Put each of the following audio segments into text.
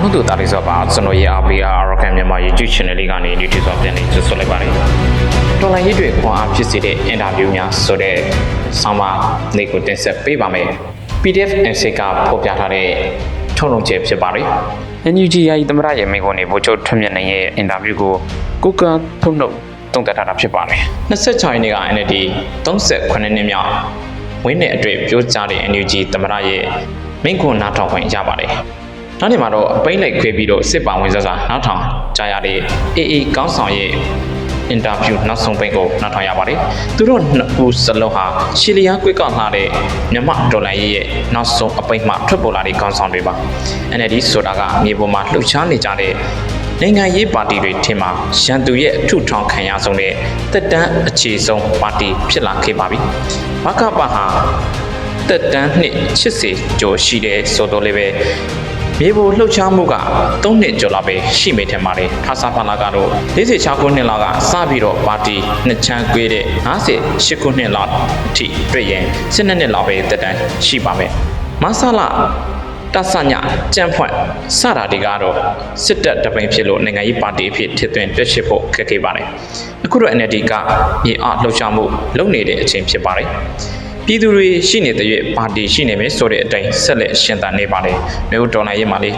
အားလုံးတို့တားလေးဆိုပါကျွန်တော်ရဲ့ APR Rocket မြန်မာ YouTube Channel လေးကနေ YouTube ဆိုပြန်နေဆွဆွလိုက်ပါတယ်တော်လိုင်းရေးတွေခွန်အားဖြစ်စေတဲ့ interview များဆိုတဲ့ဆောင်းပါးလေးကိုတင်ဆက်ပေးပါမယ် PDF NC ကဖော်ပြထားတဲ့ထုတ်လုပ်ချက်ဖြစ်ပါတယ် NUG ယာယီသမရရဲ့မိန့်ခွန်းနေဗိုလ်ချုပ်ထွန်းမြတ်နိုင်ရဲ့ interview ကိုကိုကထုတ်နှုတ်တုံ့တက်ထားတာဖြစ်ပါတယ်26ရက်နေ့က NLD 38နှစ်မြောက်ဝင်းနဲ့အတွေ့ပြောကြားတဲ့ NUG သမရရဲ့မိန့်ခွန်းနားထောင်ခွင့်ရပါတယ် နောက်နေ့မှာတော့အပိမ့်လိုက်ခွေပြီးတော့စစ်ပါဝင်စားစားနောက်ထောင်ကြားရတဲ့ AA ကောင်းဆောင်ရဲ့အင်တာဗျူးနောက်ဆုံးပိတ်ကိုနောက်ထောင်ရပါတယ်။သူတို့နှစ်ဦးစလုံးဟာရှီလီယာကွေးကလာတဲ့မြမဒေါ်လာရေးရဲ့နောက်ဆုံးအပိတ်မှထွက်ပေါ်လာတဲ့ကောင်းဆောင်တွေပါ။ NLD ဆိုတာကမြေပေါ်မှာလှုပ်ရှားနေကြတဲ့နိုင်ငံရေးပါတီတွေထင်မှာရန်သူရဲ့အထုထောင်ခံရဆုံးတဲ့တက်တန်းအခြေဆုံးပါတီဖြစ်လာခဲ့ပါပြီ။ဘကပဟာတက်တန်းနှစ်80ကျော်ရှိတဲ့ဆိုတော့လည်းပဲ မြေပေါ်လှုပ်ရှားမှုက3နှစ်ကျော်လောက်ပဲရှိမိထင်ပါတယ်။ထာစာဖလာကတော့46ခုနှစ်လောက်ကစပြီးတော့ပါတီနှစ်ချမ်းကွေးတဲ့58ခုနှစ်လောက်အထိတွေ့ရင်12နှစ်လောက်ပဲတက်တန်းရှိပါမယ်။မဆလာတဆညကြံ့ဖွင့်စတာတွေကတော့စစ်တပ်တပိန်ဖြစ်လို့နိုင်ငံရေးပါတီအဖြစ်ထစ်သွင်းတက်ရှိဖို့ခက်ခဲပါတယ်။အခုတော့ NLD ကမြေအလှုပ်ရှားမှုလုပ်နေတဲ့အချိန်ဖြစ်ပါတယ်။ ပြည်သူတွေရှိနေတဲ့ရွေးပါတီရှိနေမယ်ဆိုတဲ့အတိုင်းဆက်လက်ရှင်သန်နေပါတယ်။မြို့တော်နိုင်ရေးမှာလေး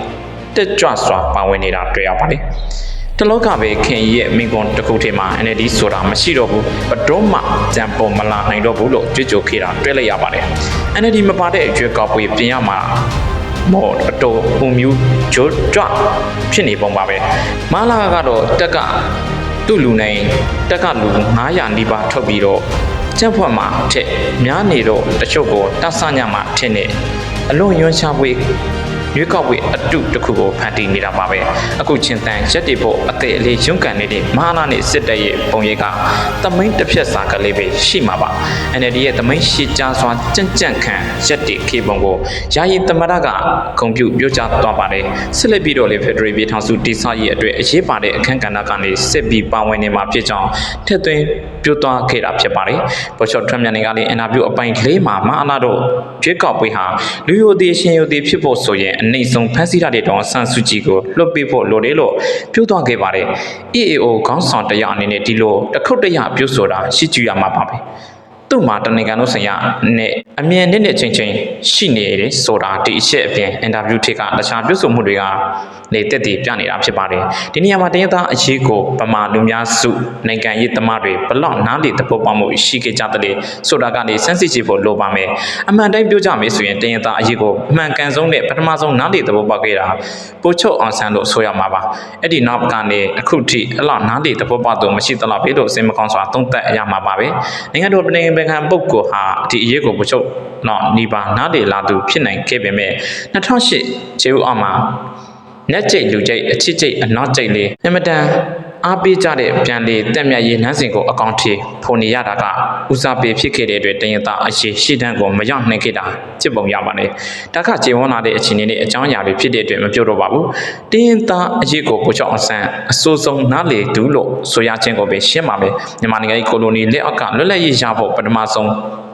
တက်ကြွစွာပါဝင်နေတာတွေ့ရပါတယ်။တလောကပဲခင်ကြီးရဲ့မိကွန်တစ်ခုထဲမှာ NLD ဆိုတာမရှိတော့ဘူးဘတော်မှကြံပေါ်မလာနိုင်တော့ဘူးလို့ကြွကြိုခဲ့တာတွေ့လိုက်ရပါတယ်။ NLD မပါတဲ့အကျွေးကောက်ပွေပြင်ရမှာမော်အတော်ပုံမျိုးဂျိုးကြွဖြစ်နေပုံပါပဲမလာကတော့တက်ကသူ့လူနိုင်တက်ကလူ900နီးပါးထုတ်ပြီးတော့ ချက်ဖွက်မှာထက်များနေတော့တချို့ကိုတဆညမှာထင်းနေအလွန်ရွှန်းချပွေ ရွေးကောက်ပွဲအတုတစ်ခုကိုဖန်တီးနေတာပါပဲအခုချင်းတန်ရက်တီဖို့အသေးအလေးရုန်းကန်နေတဲ့မဟာနာနဲ့စစ်တပ်ရဲ့ပုံရိပ်ကသမိန်တစ်ဖြက်စာကလေးပဲရှိမှာပါ NLD ရဲ့သမိန်ရှိကြားစွာကြံ့ကြံ့ခံရက်တီခေပုံကိုယာယီသမရကဂုံပြုပြောကြားသွားပါတယ်ဆက်လက်ပြီးတော့လေဖက်ဒရယ်ပြည်ထောင်စုတိစရေးအတွက်အရေးပါတဲ့အခမ်းကဏ္ဍကနေစစ်ပြီးပါဝင်နေမှာဖြစ်ကြောင်းထက်သွင်းပြောသွားခဲ့တာဖြစ်ပါတယ်ဘောချော့ထွန်းမြန်နေကလည်းအင်တာဗျူးအပိုင်းလေးမှာမဟာနာတို့ကျွေးကောက်ပွဲဟာလူယိုသေးရှင်ယိုသေးဖြစ်ဖို့ဆိုရင်အနိုင်ဆုံးဖန်ဆီးထားတဲ့တောင်ဆန်စုကြည်ကိုလွတ်ပေးဖို့လိုတယ်လို့ပြောသွားခဲ့ပါတယ် EAO ခေါင်းဆောင်တရားအနေနဲ့ဒီလိုတခုတ်တရပြောဆိုတာရှိကြရမှာပါပဲ သူ့မှာတနင်္ဂနွေလုံးဆိုင်ရနဲ့အမြင်နဲ့နဲ့ချင်းချင်းရှိနေတယ်ဆိုတာဒီအချက်အပြင်အင်တာဗျူးထိကတခြားပြောဆိုမှုတွေကလေတက်တည်ပြနေတာဖြစ်ပါတယ်ဒီနေရာမှာတရားသားအရေးကိုဗမာလူများစုနိုင်ငံရေးသမားတွေဘလောက်နားလေသဘောပေါက်မှုရှိခဲ့ကြတယ်ဆိုတာကနေစမ်းစစ်ကြည့်ဖို့လိုပါမယ်အမှန်တိုင်းပြောကြမယ်ဆိုရင်တရားသားအရေးကိုအမှန်ကန်ဆုံးနဲ့ပထမဆုံးနားလေသဘောပေါက်ခဲ့တာပို့ချုပ်အောင်ဆန်းလို့ဆိုရမှာပါအဲ့ဒီနောက်ကနေအခုထိအလောက်နားလေသဘောပေါက်တော့မရှိသလောက်ပဲလို့စိတ်မကောင်းစွာသုံးသပ်ရမှာပါပဲနိုင်ငံတော်ပြည်ပခံပုဂ္ဂိုလ်ဟာဒီအရေးကိုပို့ချုပ်တော့နေပါနားလေလာသူဖြစ်နိုင်ခဲ့ပေမဲ့2008ခြေဥအောင်မှာနက်ကျိတ်လူကျိတ်အချစ်ကျိတ်အနောက်ကျိတ်လေးအမတန် အားပေးကြတဲ့ပြန်လေတက်မြတ်ရေးနှန်းစဉ်ကိုအကောင့်ထေဖိုနေရတာကဦးစားပေးဖြစ်ခဲ့တဲ့အတွက်တရင်သားအရှိရှိတန်းကိုမရောက်နိုင်ခဲ့တာจิตပုံရပါတယ်။တခါကျေဝန်းလာတဲ့အခြေအနေနဲ့အကြောင်းအရာတွေဖြစ်တဲ့အတွက်မပြောတော့ပါဘူး။တရင်သားအရေးကိုကိုချောင်းအဆန်းအစိုးဆုံးနားလေတူးလို့ဆိုရခြင်းကိုပဲရှင်းပါမယ်။မြန်မာနိုင်ငံရဲ့ကိုလိုနီလက်အောက်ကလွတ်လပ်ရေးရဖို့ပထမဆုံး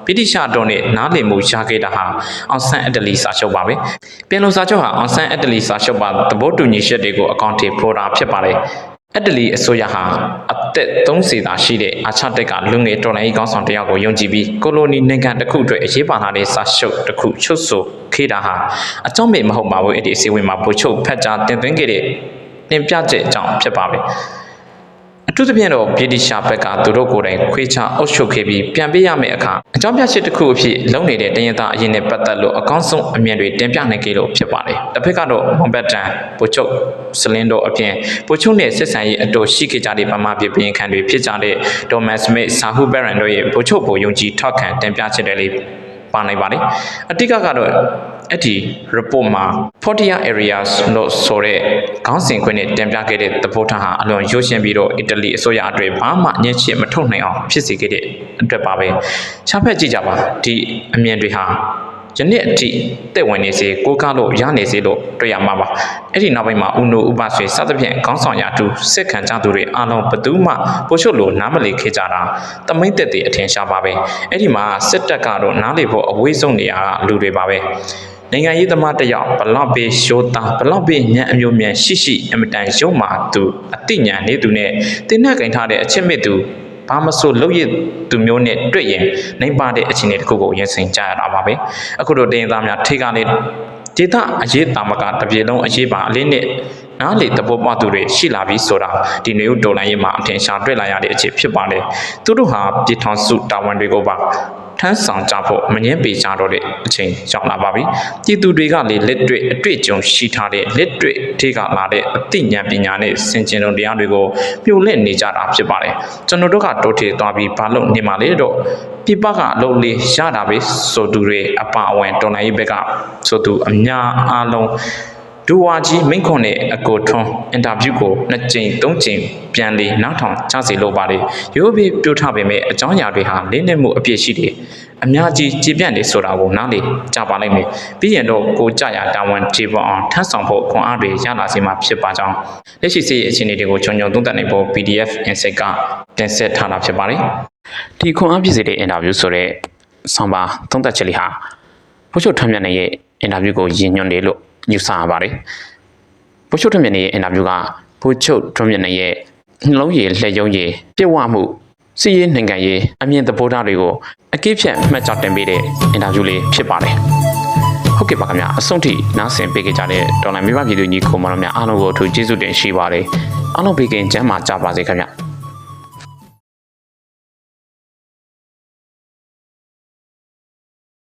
ဗြိတိရှတော်နဲ့နားလည်မှုရခဲ့တာဟာအောင်ဆန်းအတလီစာချုပ်ပါပဲပြန်လုံစာချုပ်ဟာအောင်ဆန်းအတလီစာချုပ်ပါသဘောတူညီချက်တွေကိုအကောင့်ထေဖော်တာဖြစ်ပါတယ် အတလီအစိုးရဟာအသက်30သာရှိတဲ့အာချတက်ကလူငယ်တော်လှန်ရေးကောင်းဆောင်တယောက်ကိုယုံကြည်ပြီးကိုလိုနီနိုင်ငံတစ်ခုအတွက်အရေးပါလာတဲ့စာချုပ်တစ်ခုချုပ်ဆိုခေတာဟာအကြောင်းမဲ့မဟုတ်ပါဘူးအဲ့ဒီအစည်းအဝေးမှာပို့ချုပ်ဖက်ကြားတင်သွင်းခဲ့တဲ့တင်ပြချက်အကြောင်းဖြစ်ပါပဲ အထူးသဖြင့်တော့ဗြိတိရှားဘက်ကသူတို့ကိုယ်တိုင်ခွေးချအုပ်ချုပ်ခဲ့ပြီးပြန်ပေးရမယ့်အခါအကြောင်းပြချက်တစ်ခုအဖြစ်လုံနေတဲ့တရင်သားအရင်နဲ့ပတ်သက်လို့အကောင်းဆုံးအမြင်တွေတင်ပြနိုင်ခဲ့လို့ဖြစ်ပါတယ်။တစ်ဖက်ကတော့မောင်ဘတ်တန်ပိုချုပ်စလင်းတို့အပြင်ပိုချုပ်နဲ့ဆက်ဆံရေးအတူရှိခဲ့ကြတဲ့ဗမာပြည်ပြည်ခံတွေဖြစ်ကြတဲ့ဒေါ်မတ်စမစ်ဆာဟူဘရန်တို့ရဲ့ပိုချုပ်ကိုယုံကြည်ထောက်ခံတင်ပြချက်တွေလေးပါနိုင်ပါတယ်။အတိတ်ကတော့ အဲ့ဒီ report မှာ Fortia areas လို့ဆိုတဲ့ခေါင်းစဉ်ခွင့်နဲ့တင်ပြခဲ့တဲ့သဘောထားဟာအလွန်ရုပ်ရှင်ပြီးတော့အီတလီအစိုးရအတွက်ဘာမှညှစ်ချစ်မထုတ်နိုင်အောင်ဖြစ်စေခဲ့တဲ့အတွက်ပါပဲ။ခြားဖက်ကြည့်ကြပါဒီအမြင်တွေဟာယနေ့အထိတက်ဝင်နေစေကိုကားလို့ရနေစေလို့တွေ့ရမှာပါအဲ့ဒီနောက်ပိုင်းမှာဦးနိုဥပဆွေစသဖြင့်ခေါင်းဆောင်ရာတူစစ်ခံကြသူတွေအားလုံးဘသူမှပို့ချုပ်လို့နားမလည်ခဲ့ကြတာတမိတ်တက်တဲ့အထင်ရှားပါပဲအဲ့ဒီမှာစစ်တပ်ကတော့နားလေဖို့အဝေးဆုံးနေရလူတွေပါပဲ နိုင်ငံရေးသမားတစ်ယောက်ဘလောက်ပဲရှိုးသားဘလောက်ပဲညံအမျိုးမြန်ရှိရှိအမတန်ရုံမာသူအတိညာနေသူနဲ့တင်းနှက်ကင်ထားတဲ့အချစ်မဲ့သူဘာမဆိုလုပ်ရသူမျိုးနဲ့တွေ့ရင်နိုင်ပါတဲ့အခြေအနေတစ်ခုကိုရင်ဆိုင်ကြရတာပါပဲအခုတော့တင်းသားများထိတ်ကားလေးဒေသအရေးတာမကတပြေလုံးအရေးပါအလေးနဲ့နားလေတဘောပသူတွေရှိလာပြီဆိုတာဒီနေဦးဒေါ်လာရေးမှာအထင်ရှားတွေ့လာရတဲ့အခြေဖြစ်ပါလေသူတို့ဟာပြည်ထောင်စုတာဝန်တွေကိုပါ ထမ်းဆောင်ကြဖို့မငင်းပေကြတော့တဲ့အချိန်ရောက်လာပါပြီပြည်သူတွေကလေလက်တွေ့အတွေ့အကြုံရှိထားတဲ့လက်တွေ့ထေကလာတဲ့အသိဉာဏ်ပညာနဲ့စင်ကြင်တော်တရားတွေကိုပြိုလက်နေကြတာဖြစ်ပါတယ်ကျွန်တော်တို့ကတိုးထေသွားပြီးဘာလို့နေမှာလဲတော့ပြပကအလုပ်လေးရတာပဲဆိုသူတွေအပါအဝင်တော်လိုင်းရေးဘက်ကဆိုသူအများအားလုံး ဒူဝါကြီးမိန့်ခွန်းနဲ့အကိုထွန်းအင်တာဗျူးကိုနှစ်ကြိမ်သုံးကြိမ်ပြန်လည်နောက်ထောင်ချစီလိုပါလေရိုးပြီးပြောထားပေမဲ့အကြောင်းအရာတွေဟာလင်းနေမှုအပြည့်ရှိတယ်အများကြီးကြည်ပြန့်နေဆိုတာကိုနားလေကြပါလိမ့်မယ်ပြီးရင်တော့ကိုကြရတာဝန်ခြေပေါ်အောင်ထမ်းဆောင်ဖို့ခွန်အားတွေရလာစေမှာဖြစ်ပါကြောင်းလက်ရှိစီးအခြေအနေတွေကိုခြုံငုံသုံးသပ်နိုင်ဖို့ PDF Insight ကတင်ဆက်ထားတာဖြစ်ပါတယ်ဒီခွန်အားပြည့်စေတဲ့အင်တာဗျူးဆိုတဲ့ဆောင်းပါသုံးသပ်ချက်လေးဟာဘုချုပ်ထွန်းမြတ်နေရဲ့အင်တာဗျူးကိုရည်ညွှန်းတယ်လို့ ယူဆရပါတယ်ဘုချုပ်ထွန်းမြတ်နေရဲ့အင်တာဗျူးကဘုချုပ်ထွန်းမြတ်နေရဲ့နှလုံးရည်လက်ယုံရည်ပြည့်ဝမှုစီးရေးနိုင်ငံရေးအမြင့်သဘောထားတွေကိုအကိဖြတ်မှတ်ကြောက်တင်ပေးတဲ့အင်တာဗျူးလေးဖြစ်ပါတယ်ဟုတ်ကဲ့ပါခင်ဗျာအဆုံးထိနားဆင်ပေးကြတဲ့ဒေါ်လာမိဘပြည်သူညီကိုမောင်တို့များအားလုံးကိုအထူးကျေးဇူးတင်ရှိပါတယ်အားလုံးဘေးကင်းကျန်းမာကြပါစေခင်ဗျာ